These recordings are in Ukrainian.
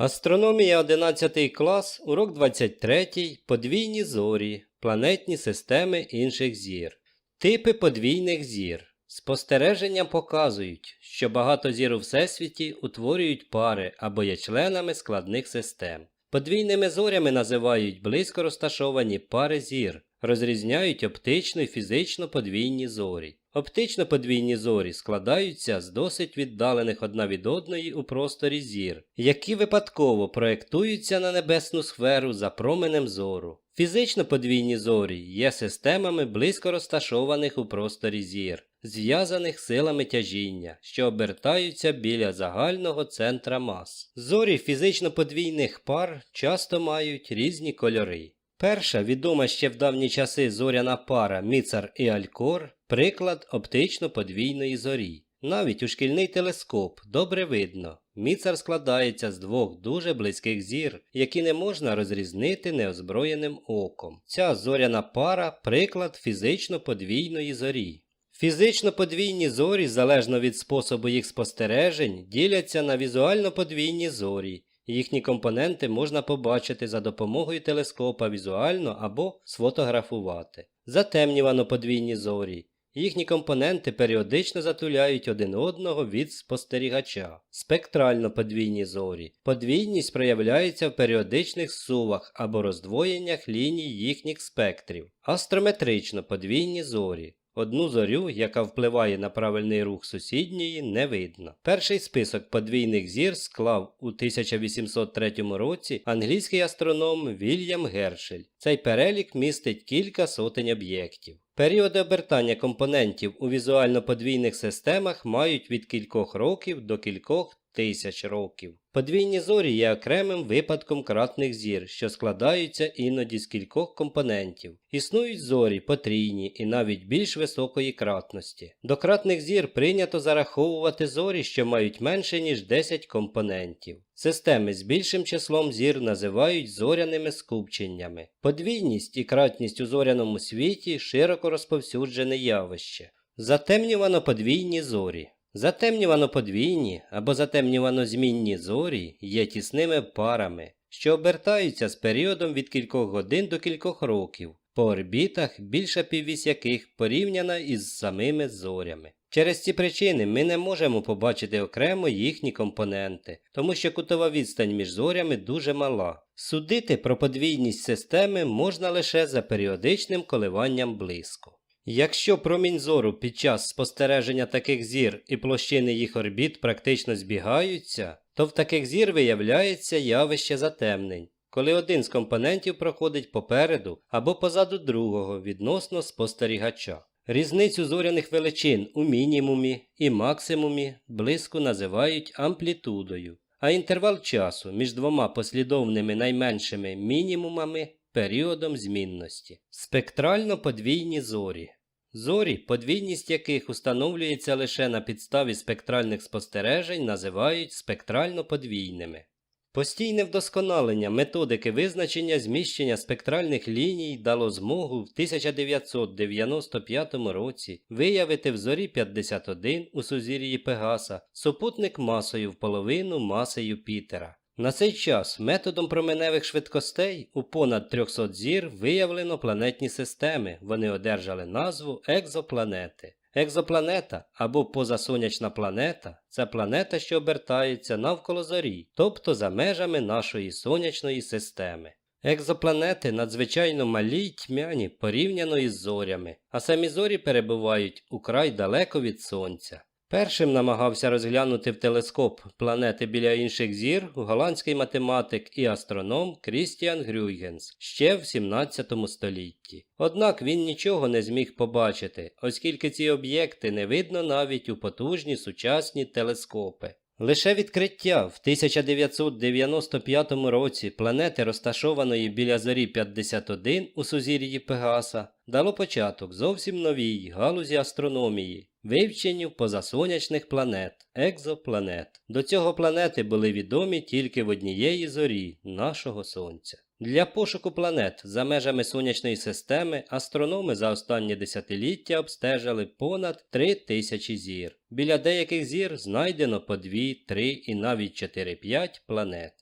Астрономія 11 клас, урок 23, подвійні зорі, планетні системи інших зір. Типи подвійних зір. Спостереження показують, що багато зір у Всесвіті утворюють пари або є членами складних систем. Подвійними зорями називають близько розташовані пари зір, розрізняють оптично і фізично подвійні зорі. Оптично подвійні зорі складаються з досить віддалених одна від одної у просторі зір, які випадково проєктуються на небесну сферу за променем зору. Фізично подвійні зорі є системами близько розташованих у просторі зір, зв'язаних силами тяжіння, що обертаються біля загального центра мас. Зорі фізично подвійних пар часто мають різні кольори. Перша відома ще в давні часи зоряна пара Міцар і Алькор приклад оптично подвійної зорі. Навіть у шкільний телескоп добре видно. Міцар складається з двох дуже близьких зір, які не можна розрізнити неозброєним оком. Ця зоряна пара приклад фізично подвійної зорі. Фізично подвійні зорі, залежно від способу їх спостережень, діляться на візуально подвійні зорі. Їхні компоненти можна побачити за допомогою телескопа візуально або сфотографувати. Затемнювано подвійні зорі. Їхні компоненти періодично затуляють один одного від спостерігача. Спектрально подвійні зорі. Подвійність проявляється в періодичних сувах або роздвоєннях ліній їхніх спектрів. Астрометрично подвійні зорі. Одну зорю, яка впливає на правильний рух сусідньої, не видно. Перший список подвійних зір склав у 1803 році англійський астроном Вільям Гершель. Цей перелік містить кілька сотень об'єктів. Періоди обертання компонентів у візуально подвійних системах мають від кількох років до кількох тисяч років. Подвійні зорі є окремим випадком кратних зір, що складаються іноді з кількох компонентів. Існують зорі потрійні і навіть більш високої кратності. До кратних зір прийнято зараховувати зорі, що мають менше ніж 10 компонентів. Системи з більшим числом зір називають зоряними скупченнями. Подвійність і кратність у зоряному світі широко розповсюджене явище. Затемнювано подвійні зорі. Затемнювано подвійні або затемнювано змінні зорі є тісними парами, що обертаються з періодом від кількох годин до кількох років, по орбітах, більша піввісь яких порівняна із самими зорями. Через ці причини ми не можемо побачити окремо їхні компоненти, тому що кутова відстань між зорями дуже мала. Судити про подвійність системи можна лише за періодичним коливанням блиску. Якщо промінь зору під час спостереження таких зір і площини їх орбіт практично збігаються, то в таких зір виявляється явище затемнень, коли один з компонентів проходить попереду або позаду другого відносно спостерігача. Різницю зоряних величин у мінімумі і максимумі близько називають амплітудою, а інтервал часу між двома послідовними найменшими мінімумами періодом змінності. Спектрально подвійні зорі. Зорі, подвійність яких установлюється лише на підставі спектральних спостережень, називають спектрально подвійними. Постійне вдосконалення методики визначення зміщення спектральних ліній дало змогу в 1995 році виявити в зорі 51 у сузір'ї Пегаса супутник масою в половину маси Юпітера. На цей час методом променевих швидкостей у понад 300 зір виявлено планетні системи. Вони одержали назву екзопланети. Екзопланета або позасонячна планета це планета, що обертається навколо зорі, тобто за межами нашої сонячної системи. Екзопланети надзвичайно малі й тьмяні порівняно із зорями, а самі зорі перебувають украй далеко від сонця. Першим намагався розглянути в телескоп планети біля інших зір голландський математик і астроном Крістіан Грюйгенс ще в 17 столітті. Однак він нічого не зміг побачити, оскільки ці об'єкти не видно навіть у потужні сучасні телескопи. Лише відкриття в 1995 році планети, розташованої біля зорі 51 у сузір'ї Пегаса, дало початок зовсім новій галузі астрономії, вивченню позасонячних планет, екзопланет. До цього планети були відомі тільки в однієї зорі нашого Сонця. Для пошуку планет за межами сонячної системи астрономи за останні десятиліття обстежили понад 3 тисячі зір. Біля деяких зір знайдено по 2, 3 і навіть 4-5 планет.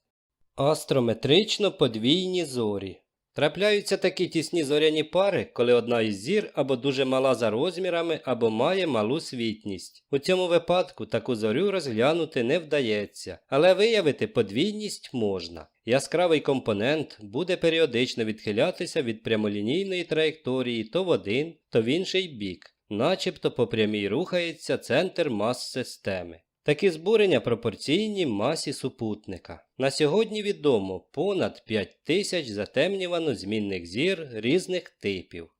Астрометрично подвійні зорі. Трапляються такі тісні зоряні пари, коли одна із зір або дуже мала за розмірами, або має малу світність. У цьому випадку таку зорю розглянути не вдається, але виявити подвійність можна. Яскравий компонент буде періодично відхилятися від прямолінійної траєкторії то в один, то в інший бік, начебто по прямій рухається центр мас системи. Такі збурення пропорційні масі супутника. На сьогодні відомо понад 5 тисяч затемнювано змінних зір різних типів.